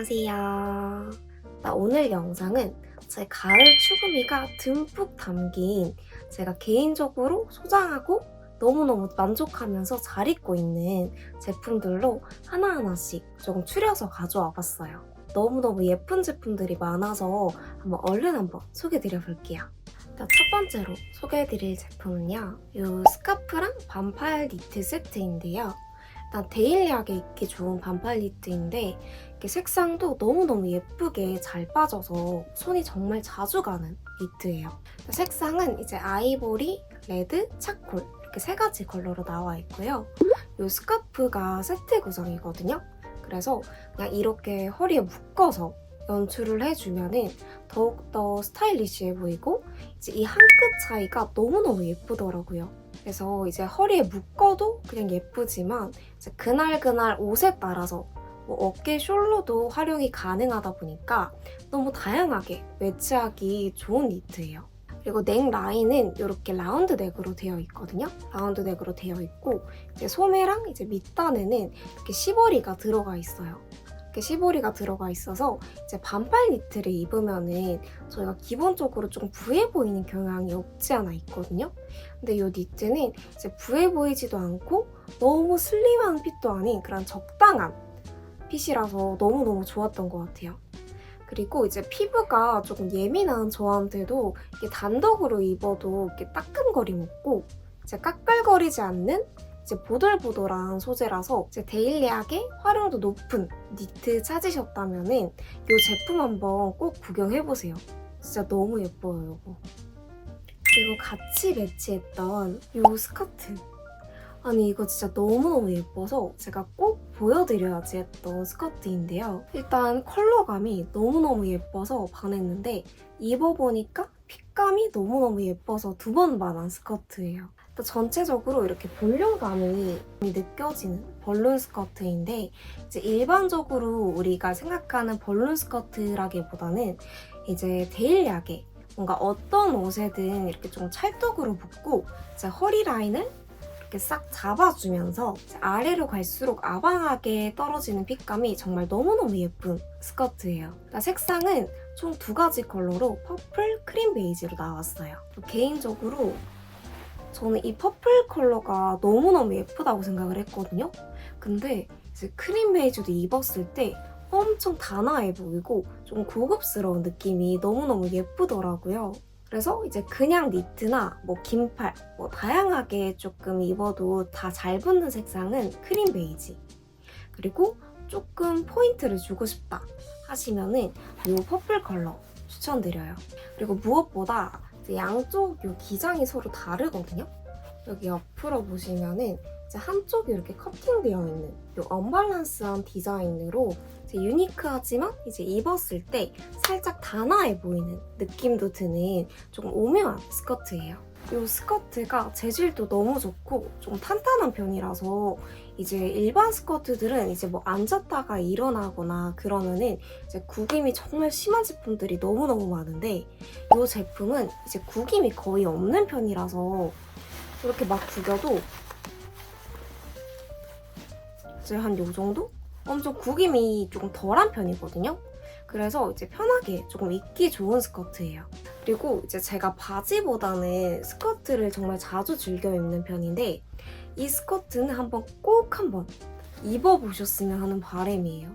안녕하세요. 나 오늘 영상은 제 가을 추구미가 듬뿍 담긴 제가 개인적으로 소장하고 너무너무 만족하면서 잘 입고 있는 제품들로 하나하나씩 조금 추려서 가져와 봤어요. 너무너무 예쁜 제품들이 많아서 한번 얼른 한번 소개드려 볼게요. 첫 번째로 소개해드릴 제품은요. 이 스카프랑 반팔 니트 세트인데요. 일단 데일리하게 입기 좋은 반팔 니트인데 색상도 너무너무 예쁘게 잘 빠져서 손이 정말 자주 가는 니트예요. 색상은 이제 아이보리, 레드, 차콜 이렇게 세 가지 컬러로 나와 있고요. 이 스카프가 세트 구성이거든요. 그래서 그냥 이렇게 허리에 묶어서 연출을 해주면은 더욱더 스타일리시해 보이고 이제 이 한 끗 차이가 너무너무 예쁘더라고요. 그래서 이제 허리에 묶어도 그냥 예쁘지만 그날그날 옷에 따라서 뭐 어깨 숄로도 활용이 가능하다 보니까 너무 다양하게 매치하기 좋은 니트예요. 그리고 넥 라인은 이렇게 라운드 넥으로 되어 있거든요. 라운드 넥으로 되어 있고 이제 소매랑 이제 밑단에는 이렇게 시보리가 들어가 있어요. 이렇게 시보리가 들어가 있어서 이제 반팔 니트를 입으면은 저희가 기본적으로 좀 부해 보이는 경향이 없지 않아 있거든요. 근데 이 니트는 이제 부해 보이지도 않고 너무 슬림한 핏도 아닌 그런 적당한 핏이라서 너무너무 좋았던 것 같아요. 그리고 이제 피부가 조금 예민한 저한테도 이게 단독으로 입어도 이렇게 따끔거림 없고 이제 까끌거리지 않는 이제 보들보들한 소재라서 이제 데일리하게 활용도 높은 니트 찾으셨다면은 이 제품 한번 꼭 구경해보세요. 진짜 너무 예뻐요, 이거. 그리고 같이 매치했던 이 스커트. 아니 이거 진짜 너무너무 예뻐서 제가 꼭 보여드려야지 했던 스커트인데요. 일단 컬러감이 너무너무 예뻐서 반했는데 입어보니까 핏감이 너무너무 예뻐서 두 번 반한 스커트예요. 전체적으로 이렇게 볼륨감이 느껴지는 벌룬 스커트인데 이제 일반적으로 우리가 생각하는 벌룬 스커트라기보다는 이제 데일리하게 뭔가 어떤 옷에든 이렇게 좀 찰떡으로 붙고 이제 허리 라인을 이렇게 싹 잡아주면서 아래로 갈수록 아방하게 떨어지는 핏감이 정말 너무너무 예쁜 스커트예요. 일단 색상은 총 두 가지 컬러로 퍼플, 크림 베이지로 나왔어요. 개인적으로 저는 이 퍼플 컬러가 너무너무 예쁘다고 생각을 했거든요. 근데 이제 크림 베이지도 입었을 때 엄청 단아해 보이고 좀 고급스러운 느낌이 너무너무 예쁘더라고요. 그래서 이제 그냥 니트나 뭐 긴팔 뭐 다양하게 조금 입어도 다 잘 붙는 색상은 크림 베이지. 그리고 조금 포인트를 주고 싶다 하시면은 이 퍼플 컬러 추천드려요. 그리고 무엇보다 양쪽 요 기장이 서로 다르거든요. 여기 옆으로 보시면은 한쪽이 이렇게 커팅되어 있는 이 언밸런스한 디자인으로 이제 유니크하지만 이제 입었을 때 살짝 단아해 보이는 느낌도 드는 조금 오묘한 스커트예요. 이 스커트가 재질도 너무 좋고 좀 탄탄한 편이라서 이제 일반 스커트들은 이제 뭐 앉았다가 일어나거나 그러면은 이제 구김이 정말 심한 제품들이 너무너무 많은데 이 제품은 이제 구김이 거의 없는 편이라서 이렇게 막 구겨도 이제 한요 정도? 엄청 구김이 조금 덜한 편이거든요. 그래서 이제 편하게 조금 입기 좋은 스커트예요. 그리고 이제 제가 바지보다는 스커트를 정말 자주 즐겨 입는 편인데 이 스커트는 한번 꼭 한번 입어보셨으면 하는 바람이에요.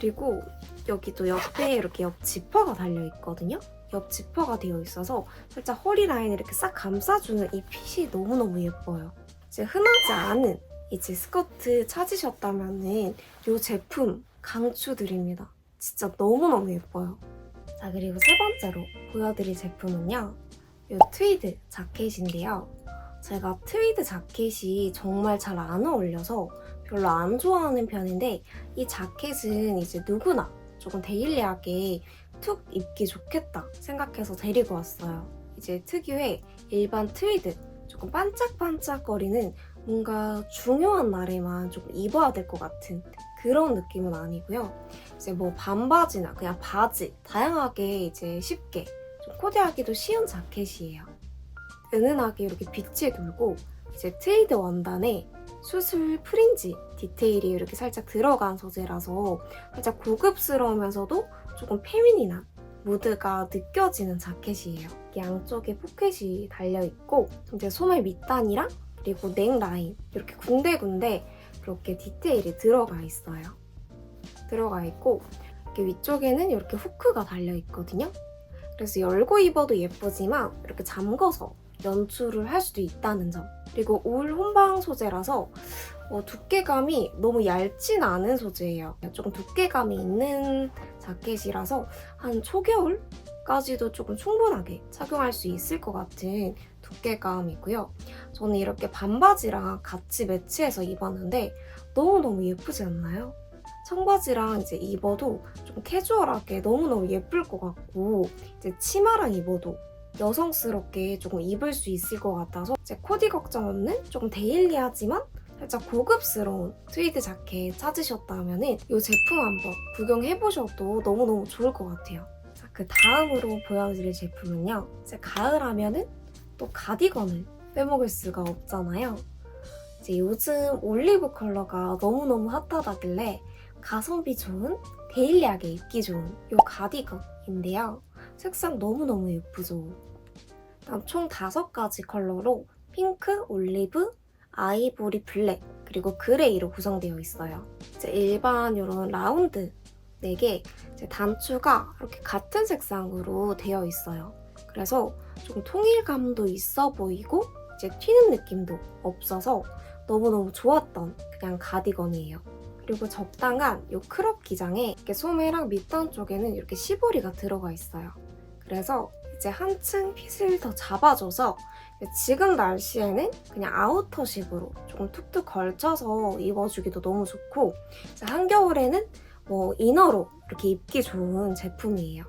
그리고 여기도 옆에 이렇게 옆 지퍼가 달려 있거든요. 옆 지퍼가 되어 있어서 살짝 허리 라인을 이렇게 싹 감싸주는 이 핏이 너무너무 예뻐요. 이제 흔하지 않은 이제 스커트 찾으셨다면은 이 제품 강추드립니다. 진짜 너무너무 예뻐요. 자 그리고 세 번째로 보여드릴 제품은요. 이 트위드 자켓인데요. 제가 트위드 자켓이 정말 잘 안 어울려서 별로 안 좋아하는 편인데 이 자켓은 이제 누구나 조금 데일리하게 툭 입기 좋겠다 생각해서 데리고 왔어요. 이제 특유의 일반 트위드 조금 반짝반짝거리는 뭔가 중요한 날에만 조금 입어야 될 것 같은 그런 느낌은 아니고요. 이제 뭐 반바지나 그냥 바지 다양하게 이제 쉽게 좀 코디하기도 쉬운 자켓이에요. 은은하게 이렇게 빛이 돌고 이제 트위드 원단에 수술 프린지 디테일이 이렇게 살짝 들어간 소재라서 살짝 고급스러우면서도 조금 페미닌한 무드가 느껴지는 자켓이에요. 양쪽에 포켓이 달려있고 이제 소매 밑단이랑 그리고 넥 라인 이렇게 군데군데 이렇게 디테일이 들어가 있어요. 들어가 있고 이렇게 위쪽에는 이렇게 후크가 달려 있거든요. 그래서 열고 입어도 예쁘지만 이렇게 잠궈서 연출을 할 수도 있다는 점. 그리고 울 혼방 소재라서 어, 두께감이 너무 얇진 않은 소재예요. 조금 두께감이 있는 자켓이라서 한 초겨울 까지도 조금 충분하게 착용할 수 있을 것 같은 두께감이고요. 저는 이렇게 반바지랑 같이 매치해서 입었는데 너무너무 예쁘지 않나요? 청바지랑 이제 입어도 좀 캐주얼하게 너무너무 예쁠 것 같고 이제 치마랑 입어도 여성스럽게 조금 입을 수 있을 것 같아서 이제 코디 걱정 없는 조금 데일리하지만 살짝 고급스러운 트위드 자켓 찾으셨다면 이 제품 한번 구경해보셔도 너무너무 좋을 것 같아요. 자, 그 다음으로 보여드릴 제품은요. 이제 가을 하면은 또 가디건을 빼먹을 수가 없잖아요. 이제 요즘 올리브 컬러가 너무너무 핫하다길래 가성비 좋은 데일리하게 입기 좋은 이 가디건인데요. 색상 너무너무 예쁘죠? 일단 총 5가지 컬러로 핑크, 올리브, 아이보리 블랙, 그리고 그레이로 구성되어 있어요. 이제 일반 이런 라운드 4개 단추가 이렇게 같은 색상으로 되어 있어요. 그래서 좀 통일감도 있어 보이고 이제 튀는 느낌도 없어서 너무너무 좋았던 그냥 가디건이에요. 그리고 적당한 이 크롭 기장에 이렇게 소매랑 밑단 쪽에는 이렇게 시보리가 들어가 있어요. 그래서 이제 한층 핏을 더 잡아줘서 지금 날씨에는 그냥 아우터식으로 조금 툭툭 걸쳐서 입어주기도 너무 좋고 한겨울에는 뭐 이너로 이렇게 입기 좋은 제품이에요.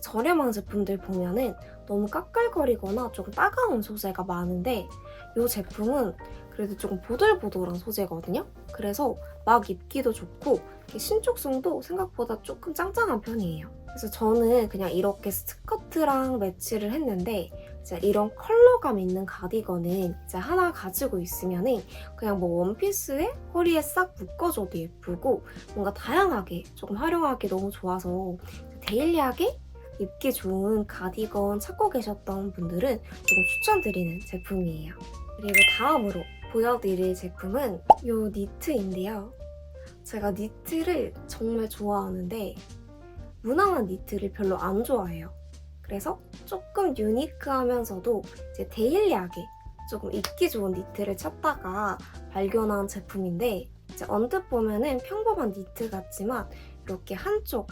저렴한 제품들 보면은 너무 까끌거리거나 조금 따가운 소재가 많은데 이 제품은 그래도 조금 보들보들한 소재거든요. 그래서 막 입기도 좋고 신축성도 생각보다 조금 짱짱한 편이에요. 그래서 저는 그냥 이렇게 스커트랑 매치를 했는데 이제 이런 컬러감 있는 가디건은 이제 하나 가지고 있으면은 그냥 뭐 원피스에 허리에 싹 묶어줘도 예쁘고 뭔가 다양하게 조금 활용하기 너무 좋아서 데일리하게 입기 좋은 가디건 찾고 계셨던 분들은 조금 추천드리는 제품이에요. 그리고 다음으로 보여드릴 제품은 이 니트인데요. 제가 니트를 정말 좋아하는데 무난한 니트를 별로 안 좋아해요. 그래서 조금 유니크하면서도 이제 데일리하게 조금 입기 좋은 니트를 찾다가 발견한 제품인데 이제 언뜻 보면은 평범한 니트 같지만 이렇게 한쪽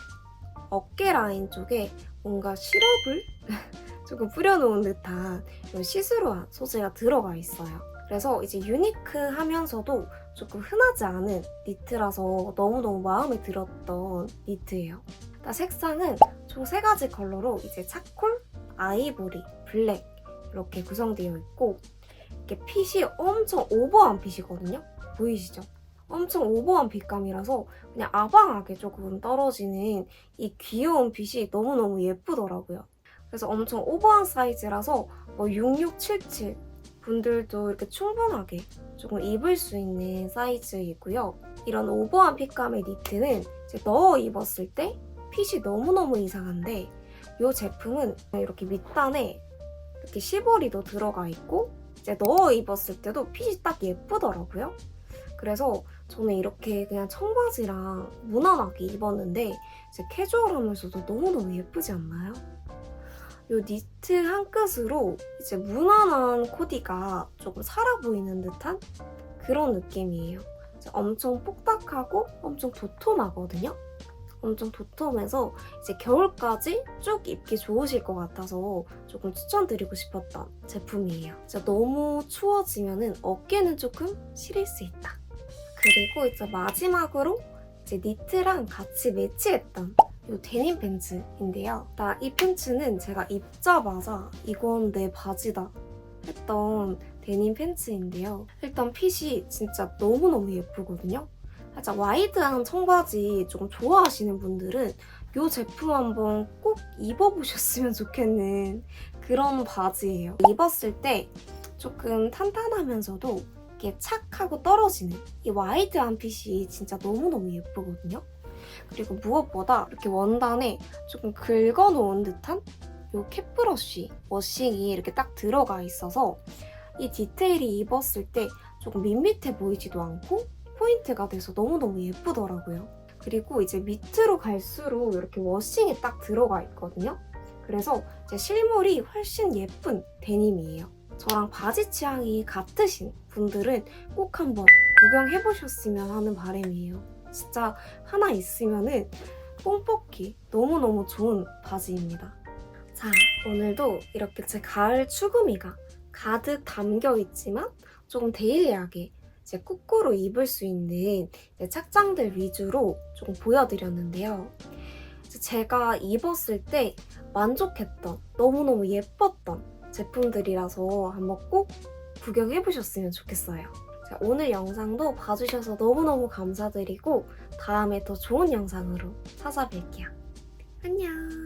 어깨 라인 쪽에 뭔가 시럽을 조금 뿌려놓은 듯한 시스루한 소재가 들어가 있어요. 그래서 이제 유니크하면서도 조금 흔하지 않은 니트라서 너무너무 마음에 들었던 니트예요. 색상은 총 세 가지 컬러로 이제 차콜, 아이보리, 블랙 이렇게 구성되어 있고 이렇게 핏이 엄청 오버한 핏이거든요. 보이시죠? 엄청 오버한 핏감이라서 그냥 아방하게 조금 떨어지는 이 귀여운 핏이 너무너무 예쁘더라고요. 그래서 엄청 오버한 사이즈라서 뭐 6677 분들도 이렇게 충분하게 조금 입을 수 있는 사이즈이고요. 이런 오버한 핏감의 니트는 이제 넣어 입었을 때 핏이 너무너무 이상한데 이 제품은 이렇게 밑단에 이렇게 시보리도 들어가 있고 이제 넣어 입었을 때도 핏이 딱 예쁘더라고요. 그래서 저는 이렇게 그냥 청바지랑 무난하게 입었는데 이제 캐주얼하면서도 너무너무 예쁘지 않나요? 이 니트 한 끝으로 이제 무난한 코디가 조금 살아 보이는 듯한 그런 느낌이에요. 엄청 뽁닥하고 엄청 도톰하거든요. 엄청 도톰해서 이제 겨울까지 쭉 입기 좋으실 것 같아서 조금 추천드리고 싶었던 제품이에요. 진짜 너무 추워지면은 어깨는 조금 시릴 수 있다. 그리고 이제 마지막으로 이제 니트랑 같이 매치했던 이 데님 팬츠인데요. 나 이 팬츠는 제가 입자마자 이건 내 바지다 했던 데님 팬츠인데요. 일단 핏이 진짜 너무너무 예쁘거든요. 살짝 와이드한 청바지 조금 좋아하시는 분들은 이 제품 한번 꼭 입어보셨으면 좋겠는 그런 바지예요. 입었을 때 조금 탄탄하면서도 이렇게 착 하고 떨어지는 이 와이드한 핏이 진짜 너무너무 예쁘거든요. 그리고 무엇보다 이렇게 원단에 조금 긁어놓은 듯한 이 캡브러쉬 워싱이 이렇게 딱 들어가 있어서 이 디테일이 입었을 때 조금 밋밋해 보이지도 않고 포인트가 돼서 너무너무 예쁘더라고요. 그리고 이제 밑으로 갈수록 이렇게 워싱이 딱 들어가 있거든요. 그래서 제 실물이 훨씬 예쁜 데님이에요. 저랑 바지 취향이 같으신 분들은 꼭 한번 구경해 보셨으면 하는 바람이에요. 진짜 하나 있으면은 뽕 뽑기 너무너무 좋은 바지입니다. 자, 오늘도 이렇게 제 가을 추구미가 가득 담겨 있지만 조금 데일리하게 이 제 꾸꾸로 입을 수 있는 착장들 위주로 조금 보여드렸는데요. 제가 입었을 때 만족했던 너무너무 예뻤던 제품들이라서 한번 꼭 구경해 보셨으면 좋겠어요. 자, 오늘 영상도 봐주셔서 너무너무 감사드리고 다음에 더 좋은 영상으로 찾아뵐게요. 안녕!